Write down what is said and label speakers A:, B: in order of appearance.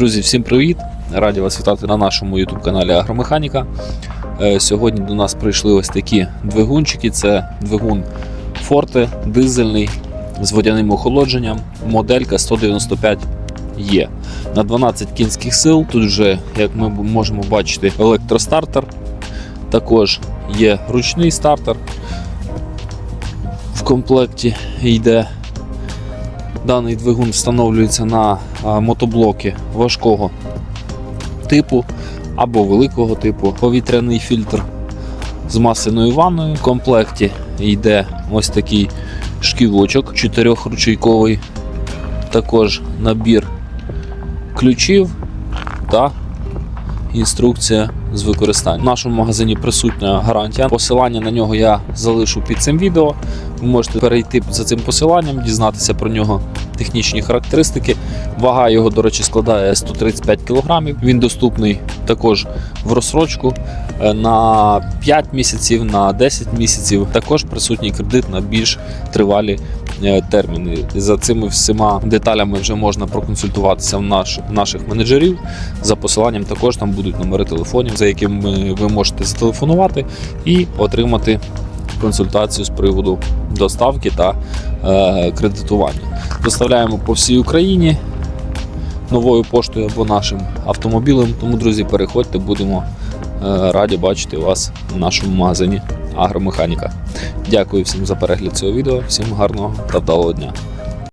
A: Друзі, всім привіт! Раді вас вітати на нашому YouTube каналі Агромеханіка. Е, Сьогодні до нас прийшли ось такі двигунчики. Це двигун Forte дизельний з водяним охолодженням, моделька 195 є. На 12 кінських сил. Тут вже, як ми можемо бачити, електростартер. Також є ручний стартер. В комплекті йде Даний двигун встановлюється на мотоблоки важкого типу або великого типу. Повітряний фільтр з масиною ванною. В комплекті йде ось такий шківочок чотирьохручейковий, також набір ключів та інструкція з використання. В нашому магазині присутня гарантія. Посилання на нього я залишу під цим відео. Ви можете перейти за цим посиланням, дізнатися про нього технічні характеристики. Вага його, до речі, складає 135 кг. Він доступний також в розсрочку е, на 5 місяців, на 10 місяців. Також присутній кредит на більш тривалі терміни. За цими всіма деталями вже можна проконсультуватися в наш, наших менеджерів. За посиланням також там будуть номери телефонів, за якими ви можете зателефонувати і отримати консультацію з приводу доставки та е, кредитування. Доставляємо по всій Україні новою поштою або нашим автомобілем. Тому, друзі, переходьте, будемо е, раді бачити вас в нашому магазині Агромеханіка. Дякую всім за перегляд цього відео, всім гарного та вдалого дня.